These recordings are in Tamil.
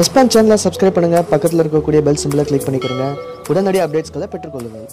ரெஸ்பான்ஸ் சேனலை சப்ஸ்கிரைப் பண்ணுங்கள் பக்கத்தில் இருக்கக்கூடிய பெல் சிம்பிளை கிளிக் பண்ணிக்கிறங்க உடனடி அப்டேட்ஸ்களை பெற்றுக்கொள்ளுங்கள்.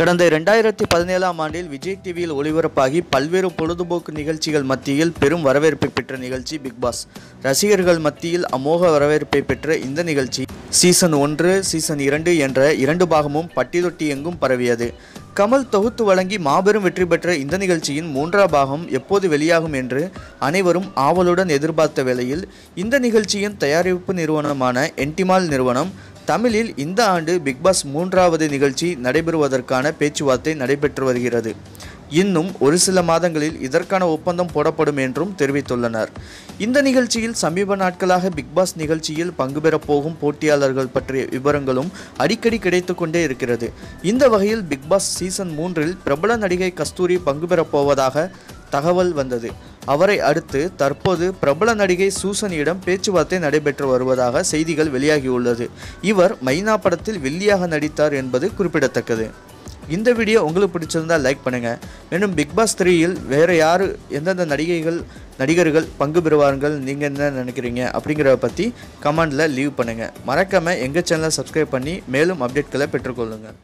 கடந்த இரண்டாயிரத்தி பதினேழாம் ஆண்டில் விஜய் டிவியில் ஒளிபரப்பாகி பல்வேறு பொழுதுபோக்கு நிகழ்ச்சிகள் மத்தியில் பெரும் வரவேற்பை பெற்ற நிகழ்ச்சி பிக் பாஸ் ரசிகர்கள் மத்தியில் அமோக வரவேற்பை பெற்ற இந்த நிகழ்ச்சி சீசன் ஒன்று சீசன் இரண்டு என்ற இரண்டு பாகமும் பட்டிதொட்டி எங்கும் பரவியது. கமல் தொகுத்து வழங்கி மாபெரும் வெற்றி பெற்ற இந்த நிகழ்ச்சியின் மூன்றாம் பாகம் எப்போது வெளியாகும் என்று அனைவரும் ஆவலுடன் எதிர்பார்த்த வேளையில் இந்த நிகழ்ச்சியின் தயாரிப்பு நிறுவனமான என்டிமால் நிறுவனம் தமிழில் இந்த ஆண்டு பிக்பாஸ் மூன்றாவது நிகழ்ச்சி நடைபெறுவதற்கான பேச்சுவார்த்தை நடைபெற்று வருகிறது. இன்னும் ஒரு சில மாதங்களில் இதற்கான ஒப்பந்தம் போடப்படும் என்றும் தெரிவித்துள்ளனர். இந்த நிகழ்ச்சியில் சமீப நாட்களாக பிக்பாஸ் நிகழ்ச்சியில் பங்கு பெறப்போகும் போட்டியாளர்கள் பற்றிய விவரங்களும் அடிக்கடி கிடைத்து கொண்டே இருக்கிறது. இந்த வகையில் பிக்பாஸ் சீசன் மூன்றில் பிரபல நடிகை கஸ்தூரி பங்கு பெறப்போவதாக தகவல் வந்தது. அவரை அடுத்து தற்போது பிரபல நடிகை சூசனியிடம் பேச்சுவார்த்தை நடைபெற்று வருவதாக செய்திகள் வெளியாகியுள்ளது. இவர் மைனா படத்தில் வில்லியாக நடித்தார் என்பது குறிப்பிடத்தக்கது. இந்த வீடியோ உங்களுக்கு பிடிச்சிருந்தா லைக் பண்ணுங்கள் மேலும் பிக் பாஸ் த்ரீயில் வேறு யார் எந்தெந்த நடிகைகள் நடிகர்கள் பங்கு பெறுவார்கள் நீங்கள் என்ன நினைக்கிறீங்க அப்படிங்கிறத பற்றி கமெண்டில் லீவ் பண்ணுங்கள் மறக்காமல் எங்கள் சேனலை சப்ஸ்கிரைப் பண்ணி மேலும் அப்டேட்களை பெற்றுக்கொள்ளுங்கள்